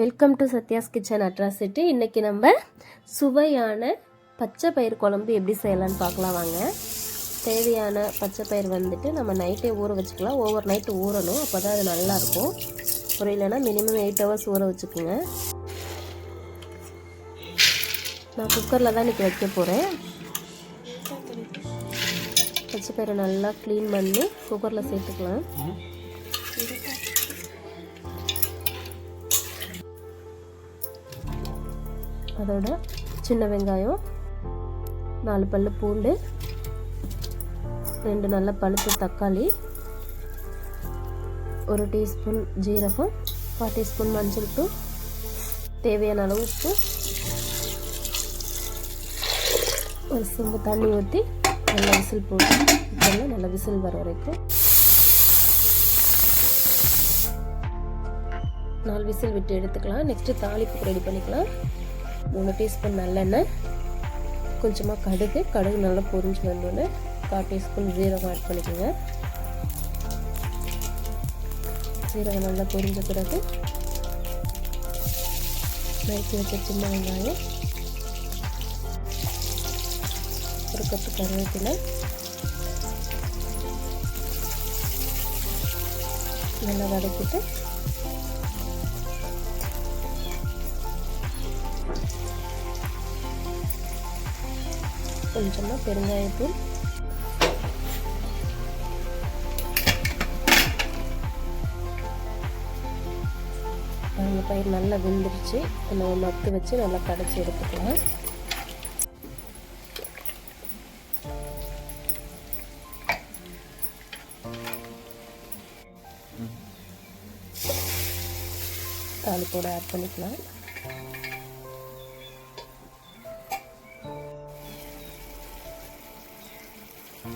Welcome to Sathya's kitchen atrocity இன்றைக்கி நம்ம சுவையான பச்சை பயிர் குழம்பு எப்படி செய்யலான்னு பார்க்கலாம் வாங்க. தேவையான பச்சை பயிர் வந்துட்டு நம்ம நைட்டே ஊற வச்சுக்கலாம். ஓவர் நைட்டு ஊறணும். அப்போ தான் அது நல்லாயிருக்கும் ஒரு இல்லைன்னா மினிமம் எயிட் ஹவர்ஸ் ஊற வச்சுக்கோங்க. நான் குக்கரில் தான் இன்றைக்கி வைக்க போகிறேன் பச்சை பயிரை நல்லா க்ளீன் பண்ணி குக்கரில் சேர்த்துக்கலாம். அதோட சின்ன வெங்காயம் நாலு பல்லு பூண்டு ரெண்டு நல்ல பழுத்த தக்காளி ஒரு டீஸ்பூன் ஜீரகம் கால் டீஸ்பூன் மஞ்சள் தூள் தேவையான அளவு உப்பு ஒரு சிம்பு தண்ணி ஊற்றி நல்லா விசில் போட்டு இதெல்லாம் நல்லா விசில் வர வரைக்கும். நாலு விசில் விட்டு எடுத்துக்கலாம். நெக்ஸ்ட்டு தாளிப்புக்கு ரெடி பண்ணிக்கலாம். மூணு டீஸ்பூன் நல்லெண்ணெய் கொஞ்சமாக கடுகு கடுகு நல்லா பொரிஞ்சு வந்தோடனே கால் டீஸ்பூன் ஜீரகம் ஆட் பண்ணிக்கோங்க. ஜீரகம் நல்லா பொரிஞ்ச பிறகு நறுக்கி வச்ச சின்ன வெங்காயம் ஒரு கப்பு கருவேப்பிலை நல்லா வதக்கிட்டு கொஞ்சமாக பெருங்காயத்தூள் அந்த பயிர் நல்லா வெந்துருச்சு. நம்ம மத்து வச்சு நல்லா கடைச்சி எடுத்துக்கலாம். தாளிப்போட ஆட் பண்ணிக்கலாம்.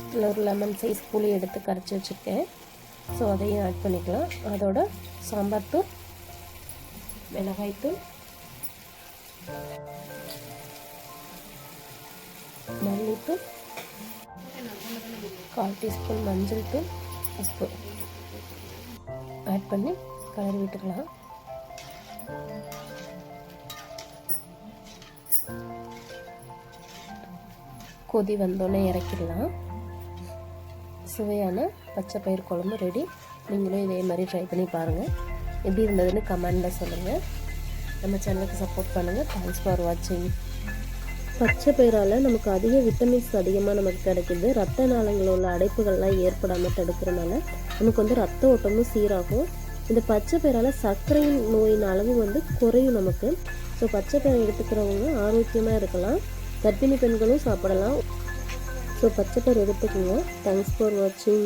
இதில் ஒரு லெமன் சைஸ் புளி எடுத்து கரைச்சி வச்சுருக்கேன். ஸோ அதையும் ஆட் பண்ணிக்கலாம். அதோட சாம்பார் தூள் மிளகாய் தூள் மல்லித்தூள் கால் டீஸ்பூன் மஞ்சள் தூள் உப்பு ஆட் பண்ணி கலர் விட்டுக்கலாம். கொதி வந்தோடனே இறக்கிடலாம். சுவையான பச்சை பயிர் குழம்பு ரெடி. நீங்களும் இதே மாதிரி ட்ரை பண்ணி பாருங்கள் எப்படி இருந்ததுன்னு கமெண்டில் சொல்லுங்கள் நம்ம சேனலுக்கு சப்போர்ட் பண்ணுங்கள் தேங்க்ஸ் ஃபார் வாட்சிங் பச்சை பயிரால் நமக்கு அதிக விட்டமின்ஸ் அதிகமாக நமக்கு கிடைக்குது. ரத்த நாளங்களில் உள்ள அடைப்புகள்லாம் ஏற்படாமல் தடுக்கிறனால நமக்கு வந்து ரத்த ஓட்டமும் சீராகும். இந்த பச்சை பயிரால் சர்க்கரை நோயின் அளவு வந்து குறையும் நமக்கு. ஸோ பச்சை பயிரை எடுத்துக்கிறவங்க ஆரோக்கியமாக இருக்கலாம். கர்ப்பிணி பெண்களும் சாப்பிடலாம். ஸோ பச்சை பயிர் எடுத்துக்கோங்க. தேங்க்ஸ் ஃபார் வாட்சிங்